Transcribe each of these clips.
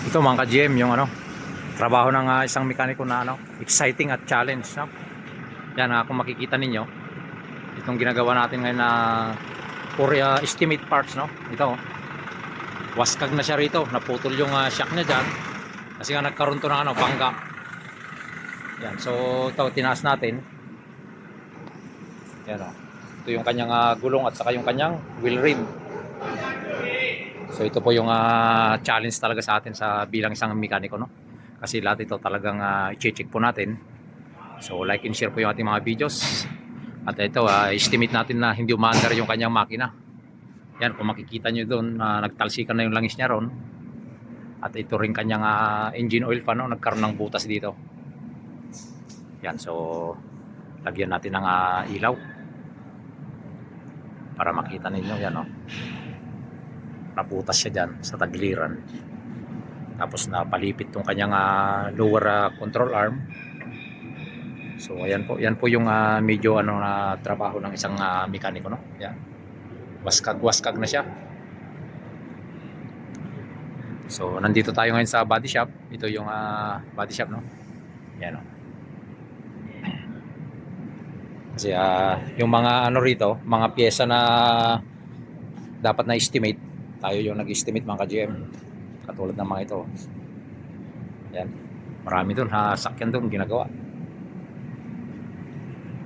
Ito mga ka-GM, yung ano, trabaho ng ah, isang mekaniko na ano, exciting at challenge. No? Yan, ah, kung makikita ninyo, itong ginagawa natin ngayon na for ah, estimate parts. No? Ito, oh. waskag na siya rito. Naputol yung ah, shock niya dyan. Kasi nga nagkaroon to ng ano, bangga. Yan, so ito, tinaas natin. Yan o. Ito yung kanyang ah, gulong at saka yung kanyang wheel rim. So ito po yung ah, challenge talaga sa atin sa bilang isang mekaniko no. Kasi lahat ito talagang uh, i-check po natin. So like and share po yung ating mga videos. At ito ah, estimate natin na hindi umaandar yung kanyang makina. Yan kung makikita nyo doon na nagtalsikan na yung langis niya ron. At ito rin kanyang ah, engine oil fan no, nagkaroon ng butas dito. Yan so lagyan natin ng ah, ilaw para makita ninyo yan no naputas siya dyan sa tagliran tapos napalipit tong kanyang ah, lower ah, control arm. So ayan po. Yan po yung ah, medyo ano na trabaho ng isang ah, mekaniko no? Yan waskag waskag na siya. So nandito tayo ngayon sa body shop. Ito yung ah, body shop no? Yan no kasi ah, yung mga ano rito mga pyesa na dapat na estimate tayo yung nag-estimate mga ka-GM katulad ng mga ito. Yan. Marami doon ha? Sakyan doon ginagawa.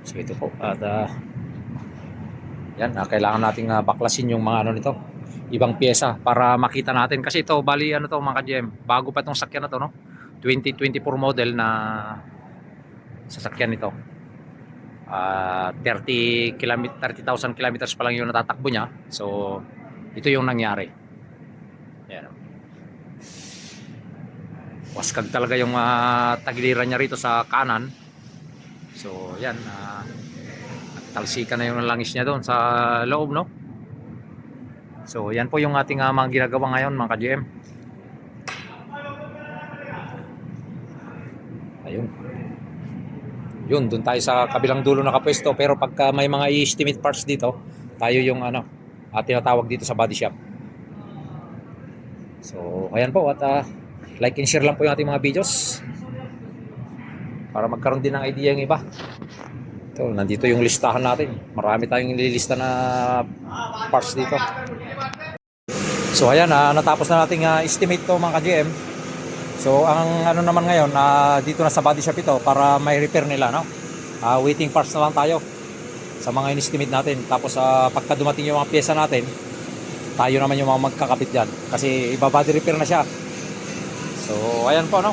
So ito po. At ah, yan ah, kailangan nating ah, baklasin yung mga ano nito. Ibang pyesa para makita natin. Kasi ito bali ano to mga ka-GM bago pa itong sakyan na to no? 2024 model na sasakyan nito. Ah, 30 km 30,000 kilometers pa lang yung natatakbo niya. So ito yung nangyari. Yan waskag talaga yung uh, tagiliran niya rito sa kanan. So yan uh, talsikan na yung langis niya doon sa loob no? So yan po yung ating uh, mga ginagawa ngayon mga ka-GM ayun. Yun doon tayo sa kabilang dulo nakapwesto. Pero pagka may mga i-estimate parts dito tayo yung ano uh, tinatawag dito sa body shop. So ayan po at uh, like and share lang po yung ating mga videos. Para magkaroon din ng idea yung iba. Ito nandito yung listahan natin. Marami tayong nililista na parts dito. So ayan uh, natapos na nating uh, estimate to mga ka-GM So ang ano naman ngayon, uh, dito na sa body shop ito para may repair nila, no? Uh, waiting parts na lang tayo sa mga in-estimate natin. Tapos uh, pagka dumating yung mga pyesa natin, tayo naman yung mga magkakapit dyan. Kasi iba repair na siya. So ayan po, no?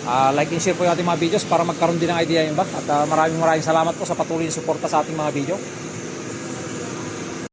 Uh, like and share po yung ating mga videos para magkaroon din ng idea yung ba. At uh, maraming maraming salamat po sa patuloy na suporta sa ating mga video.